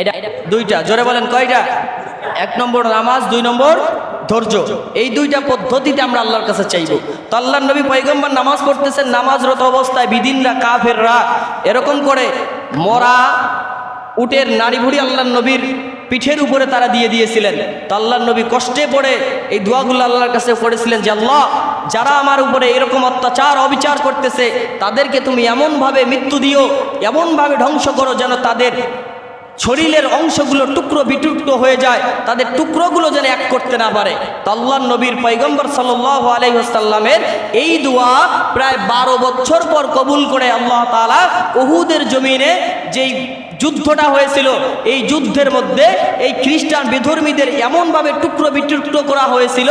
এটা দুইটা, জোরে বলেন কয়টা? এক নম্বর নামাজ, দুই নম্বর ধৈর্য। এই দুইটা পদ্ধতিতে আমরা আল্লাহর কাছে চাইব। তো আল্লাহ নবী পয়গম্বর নামাজ পড়তেছেন, নামাজরত অবস্থায় বিদিনরা কাফেররা এরকম করে মরা উটের নাড়ি ভুড়ি আল্লাহ নবীর পিঠের উপরে তারা দিয়ে দিয়েছিলেন। তো আল্লাহ নবী কষ্টে পড়ে এই দোয়াগুলো আল্লাহর কাছে পড়েছিলেন যে, আল্লাহ, যারা আমার উপরে এরকম অত্যাচার, অবিচার করতেছে, তাদেরকে তুমি এমনভাবে মৃত্যু দিও, এমনভাবে ধ্বংস করো যেন তাদের শরীরের অংশগুলো টুকরো বিটুকরো হয়ে যায়, তাদের টুকরোগুলো যেন এক করতে না পারে। তো আল্লাহ নবীর পৈগম্বর সাল্লাহ আলাইসাল্লামের এই দোয়া প্রায় বারো বছর পর কবুল করে আল্লাহ তালা উহুদের জমিনে যেই যুদ্ধটা হয়েছিল। এই যুদ্ধের মধ্যে এই খ্রিস্টান বিধর্মীদের এমনভাবে টুকরো বিটুকরো করা হয়েছিল,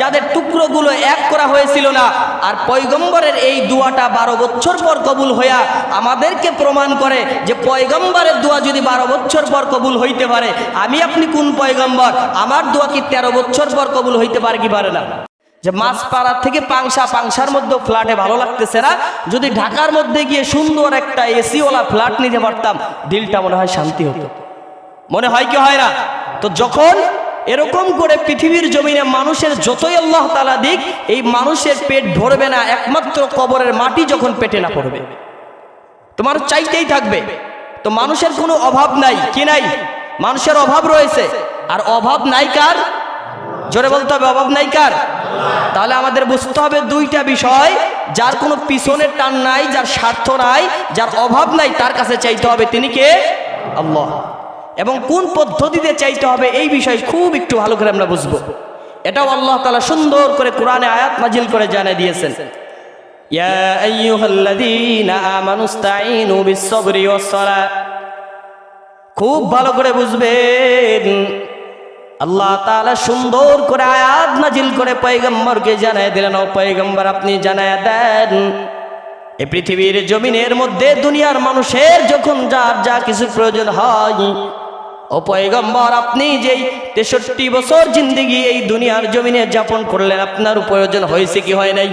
যাদের টুকরোগুলো এক করা হয়েছিল না। আর পয়গম্বরের এই দোয়াটা বারো বছর পর কবুল হইয়া আমাদেরকে প্রমাণ করে যে পয়গম্বরের দোয়া যদি বারো বছর পর কবুল হইতে পারে, আমি আপনি কোন পয়গম্বর? আমার দোয়া কি তেরো বছর পর কবুল হইতে পারে কি পারে না? যে মাছ পাড়ার থেকে পাংশা, পাংশার মধ্যে ফ্ল্যাটে ভালো লাগতেছে না। যদি ঢাকার মধ্যে গিয়ে সুন্দর একটা এসিওয়ালা ফ্ল্যাট নিতে পারতাম, দিলটা মনে হয় শান্তি হতো। মনে হয় কি হয় না? তো যখন এরকম করে পৃথিবীর জমিনে মানুষের যতই আল্লাহ তালা দিক, এই মানুষের পেট ভরবে না, একমাত্র কবরের মাটি যখন পেটে না পড়বে। তোমার চাইতেই থাকবে। তো মানুষের কোনো অভাব নাই, কি নাই? মানুষের অভাব রয়েছে। আর অভাব নাই কার? জোরে বলতে হবে, অভাব নাই কার? তাহলে আমাদের বুঝতে হবে দুইটা বিষয়, যার কোনো পিছনের টান নাই, যার স্বার্থ নাই, যার অভাব নাই, তার কাছে চাইতে হবে তিনি কে? আল্লাহ। এবং কোন পদ্ধতিতে চাইতে হবে এই বিষয় খুব একটু ভালো করে আমরা বুঝব। এটাও আল্লাহ তালা সুন্দর করে কোরআনে আয়াত নাজিল করে জানিয়ে দিয়েছেন। খুব ভালো করে বুঝবেন। আল্লাহ তাআলা সুন্দর করে আয়াত নাজিল করে পয়গম্বরকে জানায় দিলেন, ও পয়গম্বর আপনি জানায় দেন, এ পৃথিবীর জমিনের মধ্যে দুনিয়ার মানুষের যখন যার যা কিছু প্রয়োজন হয়, ও পয়গম্বর আপনি যেই তেষট্টি বছর জিন্দিগি এই দুনিয়ার জমিনে যাপন করলেন, আপনার প্রয়োজন হয়েছে কি হয় নাই?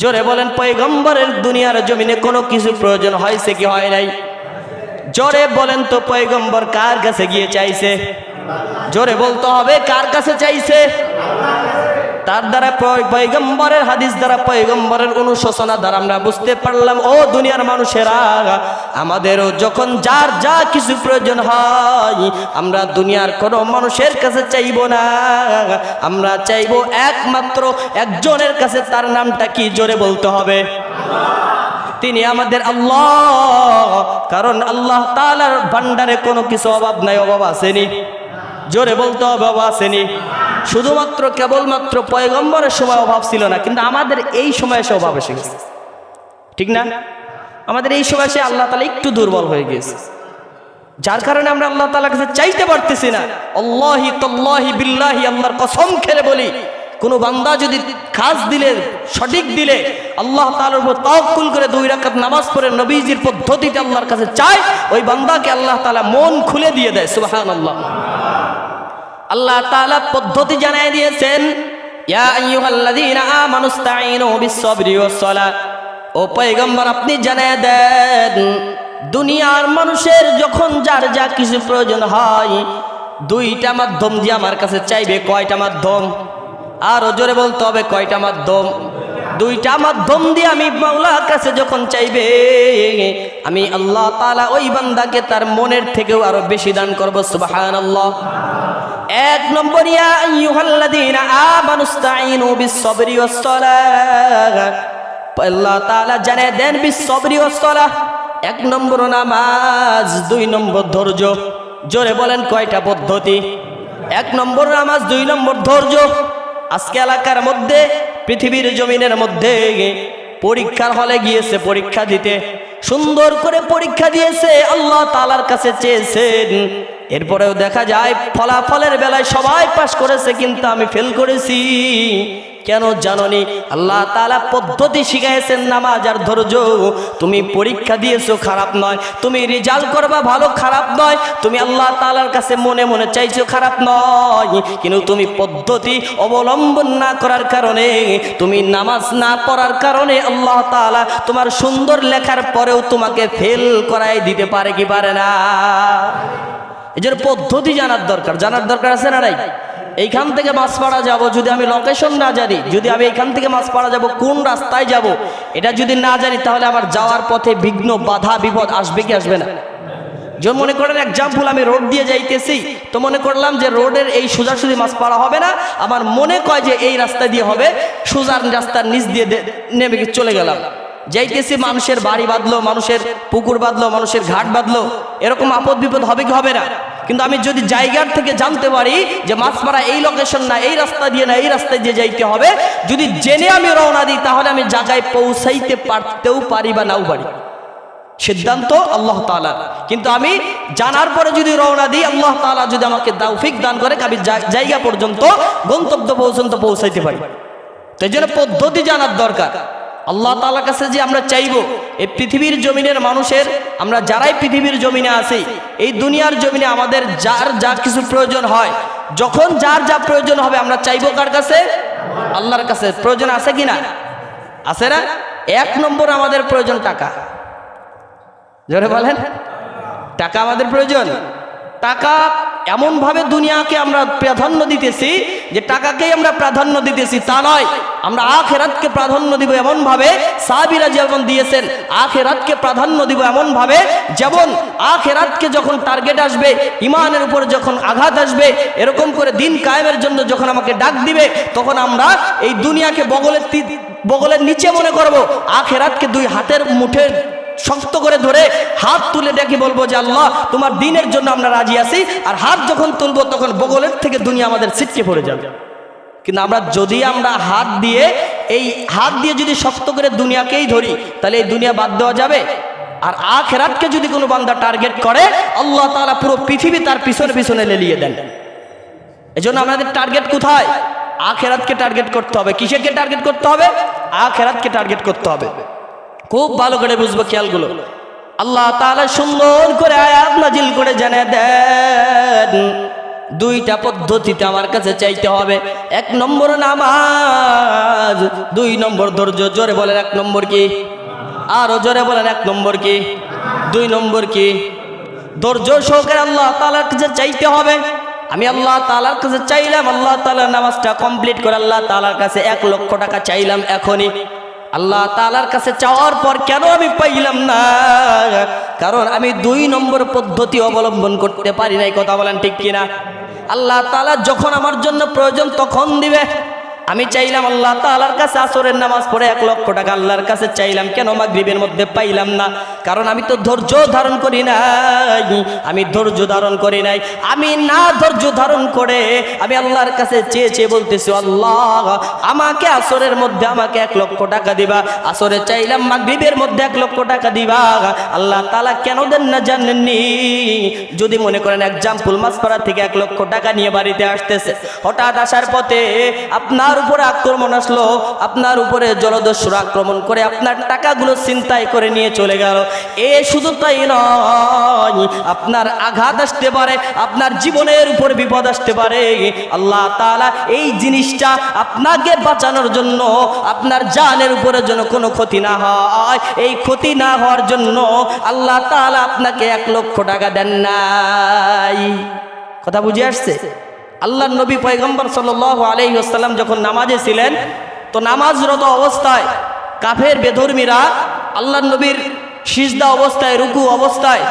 জোরে বলেন, পয়গম্বরের দুনিয়ার জমিনে কোনো কিছু প্রয়োজন হয়েছে কি হয় নাই? জোরে বলেন তো, পয়গম্বর কার কাছে গিয়ে চাইছে? জোরে বলতে হবে, কার কাছে চাইছে? তার দ্বারা পয়- পয়গম্বরের হাদিস দ্বারা পয়গম্বরের অনুশোচনা দ্বারা আমরা বুঝতে পারলাম, ও দুনিয়ার মানুষেরা, আমাদেরও যখন যার যা কিছু প্রয়োজন হয়, আমরা দুনিয়ার কোনো মানুষের কাছে চাইব না। আমরা চাইব একমাত্র একজনের কাছে, তার নামটা কি জোরে বলতে হবে? তিনি আমাদের আল্লাহ, কারণ আল্লাহ তালার ভান্ডারে কোনো কিছু অভাব নাই, অভাব আসেনি। জোরে বলতে হবে অভাব আসেনি। শুধুমাত্র কেবলমাত্র পয়গম্বরের সময় অভাব ছিল না, কিন্তু আমাদের এই সময় এসে অভাব এসে গেছে। ঠিক না? আমাদের এই সময় এসে আল্লাহ তালা একটু দুর্বল হয়ে গেছে যার কারণে আমরা আল্লাহ তালার কাছে চাইতে পারতেছি না। আল্লাহি তল্লাহি বিল্লাহি, আল্লাহর কসম খেলে বলি, কোনো বান্দা যদি খাস দিলে, সঠিক দিলে, আল্লাহ তালার উপর তাওকুল করে দুই রাকাত নামাজ পড়ে নবীজির পদ্ধতিতে আল্লাহর কাছে চায়, ওই বান্দাকে আল্লাহ তালা মন খুলে দিয়ে দেয় সুবাহান আল্লাহ আল্লাহ তাআলা পদ্ধতি জানিয়ে দিয়েছেন, ইয়া আইয়ুহাল্লাযীনা আমানু ইসতাঈনু বিস-সাবরি ওয়াস-সালাহ ও পয়গম্বর, আপনি জানিয়ে দেন, দুনিয়ার মানুষের যখন যার যা কিছু প্রয়োজন হয়, দুইটা মাধ্যম দিয়ে আমার কাছে চাইবে, কয়টা মাধ্যম? আরও জোরে বলতে হবে, কয়টা মাধ্যম? দুইটা মাধ্যম দিয়ে আমি মাওলার কাছে যখন চাইবে, আমি আল্লাহ তাআলা ওই বান্দাকে তার মনের থেকেও আরও বেশি দান করব, সুবহানাল্লাহ। এক নম্বর জানে দেন বিস-সাবরি এক নম্বর নামাজ, দুই নম্বর ধৈর্য। জোরে বলেন কয়টা পদ্ধতি? এক নম্বর নামাজ, দুই নম্বর ধৈর্য। আজকে এলাকার মধ্যে, পৃথিবীর জমিনের মধ্যে পরীক্ষার হলে গিয়েছে পরীক্ষা দিতে। সুন্দর করে পরীক্ষা দিয়েছে, আল্লাহ তালার কাছে চেয়েছেন। এরপরেও দেখা যায় ফলাফলের বেলায় সবাই পাশ করেছে, কিন্তু আমি ফেল করেছি। কেন জাননি? আল্লাহ তালা পদ্ধতি শিখাইছেন নামাজ আর ধৈর্য। তুমি পরীক্ষা দিয়েছ, খারাপ নয়। তুমি রেজাল্ট করবা ভালো, খারাপ নয়। তুমি আল্লাহ তালার কাছে মনে মনে চাইছো, খারাপ নয়। কিন্তু তুমি পদ্ধতি অবলম্বন না করার কারণে, তুমি নামাজ না পড়ার কারণে আল্লাহ তালা তোমার সুন্দর লেখার পরেও তোমাকে ফেল করাই দিতে পারে কি পারে না? এই জন্য পদ্ধতি জানার দরকার। জানার দরকার আছে না নাই? এইখান থেকে মাছ পাড়া যাব, যদি আমি লোকেশন না জানি, যদি আমি এইখান থেকে মাছ পাড়া যাব, কোন রাস্তায় যাব, এটা যদি না জানি, তাহলে আমার যাওয়ার পথে বিঘ্ন, বাধা, বিপদ আসবে কি আসবে না? যেমন মনে করেন এক্সাম্পল আমি রোড দিয়ে যাইতেছি, তো মনে করলাম যে রোডের এই সোজাসুজি মাছ পাড়া হবে না, আমার মনে কয় যে এই রাস্তা দিয়ে হবে, সোজার রাস্তার নিচ দিয়ে নেমে চলে গেলাম। যাইতেছি মানুষের বাড়ি বাঁধলো, মানুষের পুকুর বাঁধলো, মানুষের ঘাট বাঁধলো, এরকম আপদ বিপদ হবে কি হবে না? কিন্তু আমি যদি জায়গার থেকে জানতে পারি যে মাছপাড়া এই লোকেশন না, এই রাস্তা দিয়ে না, এই রাস্তায় দিয়ে যাইতে হবে, যদি জেনে আমি রওনা দিই, তাহলে আমি জায়গায় পৌঁছাইতে পারতেও পারি বা নাও পারি। সিদ্ধান্ত আল্লাহ তালা কিন্তু আমি জানার পরে যদি রওনা দিই, আল্লাহ তালা যদি আমাকে দাউফিক দান করে, আমি জায়গা পর্যন্ত, গন্তব্য পর্যন্ত পৌঁছাইতে পারি। তো এই জন্য পদ্ধতি জানার দরকার। আল্লাহ তালার কাছে যে আমরা চাইব, এই পৃথিবীর জমিনের মানুষের, আমরা যারাই পৃথিবীর জমিনে আছি, এই দুনিয়ার জমিনে আমাদের যার যা কিছু প্রয়োজন হয়, যখন যার যা প্রয়োজন হবে আমরা চাইব কার কাছে? আল্লাহর কাছে। প্রয়োজন আছে কি না? আছে না? এক নম্বর আমাদের প্রয়োজন টাকা। জোরে বলেন। টাকা আমাদের প্রয়োজন। টাকা এমনভাবে দুনিয়াকে আমরা প্রাধান্য দিতেছি যে টাকাকেই আমরা প্রাধান্য দিতেছি তা নয়। আমরা আখেরাতকে প্রাধান্য দিব এমনভাবে সাহাবিরা যেমন দিয়েছেন, আখেরাতকে প্রাধান্য দিব এমনভাবে যেমন আখেরাতকে যখন টার্গেট আসবে ইমানের উপর যখন আঘাত আসবে, এরকম করে দিন কায়েমের জন্য যখন আমাকে ডাক দিবে, তখন আমরা এই দুনিয়াকে বগলের বগলের নিচে মনে করব, আখেরাতকে দুই হাতের মুঠে শক্ত করে ধরে হাত তুলে ডেকে বলব যে আল্লাহ, তোমার দিনের জন্য আমরা রাজি আছি, আর হাত যখন তুলবো তখন বগলের থেকে দুনিয়া আমাদের ছিটকে পড়ে যাবে। কিন্তু আমরা যদি আমরা হাত দিয়ে, এই হাত দিয়ে যদি শক্ত করে দুনিয়াকেই ধরি, তাহলে এই দুনিয়া বাদ দেওয়া যাবে। আর আখেরাতকে যদি কোনো বান্দা টার্গেট করে, আল্লাহ তাআলা পুরো পৃথিবী তার পিছনে পিছনে লেলিয়ে দেন। এজন্য আমাদের টার্গেট কোথায়? আখেরাতকে টার্গেট করতে হবে। কিসেরকে টার্গেট করতে হবে? আখেরাতকে টার্গেট করতে হবে। খুব ভালো করে বুঝব খেয়ালগুলো। আল্লাহ তাআলা সুন্দর করে আয়াত নাজিল করে জানে দেন, দুইটা পদ্ধতিতে আমার কাছে চাইতে হবে। এক নম্বর নামাজ, দুই নম্বর ধৈর্য, জোরে বলেন এক নম্বর কি? আরও জোরে বলেন এক নম্বর কি? দুই নম্বর কি? ধৈর্য সহকারে আল্লাহ তাআলার কাছে চাইতে হবে। আমি আল্লাহ তাআলার কাছে চাইলাম, আল্লাহ তাআলার নামাজটা কমপ্লিট করে আল্লাহ তালার কাছে এক লক্ষ টাকা চাইলাম এখনই। আল্লাহ তালার কাছে চাওয়ার পর কেন আমি পাইলাম না? কারণ আমি দুই নম্বর পদ্ধতি অবলম্বন করতে পারি নাই, কথা বলেন ঠিক কিনা? আল্লাহ তালা যখন আমার জন্য প্রয়োজন তখন দিবে। আমি চাইলাম আল্লাহ তালার কাছে আসরের নামাজ পড়ে এক লক্ষ টাকা আল্লাহর কাছে চাইলাম, কেন মাগরিবের মধ্যে পাইলাম না? কারণ আমি তো ধৈর্য ধারণ করি নাই। আমি ধৈর্য ধারণ করি নাই। আমি না ধৈর্য ধারণ করে আমি আল্লাহর কাছে চেয়ে চেয়ে বলতেছি, আল্লাহ, আমাকে আসরের মধ্যে আমাকে এক লক্ষ টাকা দিবা। আসরে চাইলাম মাগরিবের মধ্যে এক লক্ষ টাকা দিবা। আল্লাহ তালা কেন দেন না জানেননি? যদি মনে করেন, এক্সাম্পল মাসপাড়া থেকে এক লক্ষ টাকা নিয়ে বাড়িতে আসতেছে। হঠাৎ আসার পথে আপনার উপরে আক্রমণ আসলো, আপনার উপরে জলদস্যুর আক্রমণ করে আপনার টাকাগুলো চিন্তাই করে নিয়ে চলে গেল। এ শুধু তাই নয়, আপনার আঘাত আসতে পারে, আপনার জীবনের উপর বিপদ আসতে পারে। আল্লাহ তাআলা এই জিনিসটা আপনাকে বাঁচানোর জন্য, আপনার জানের উপরে যেন কোনো ক্ষতি না হয়। এই ক্ষতি না হওয়ার জন্য আল্লাহ তাআলা আপনাকে এক লক্ষ টাকা দেন নাই। কথা বুঝে আসছে? আল্লাহ নবী পয়গম্বর সাল আলহি আসসালাম যখন নামাজে ছিলেন, তো নামাজরত অবস্থায় কাফের বেধর্মীরা আল্লাহ নবীর সিজদা অবস্থায়, রুকু অবস্থায়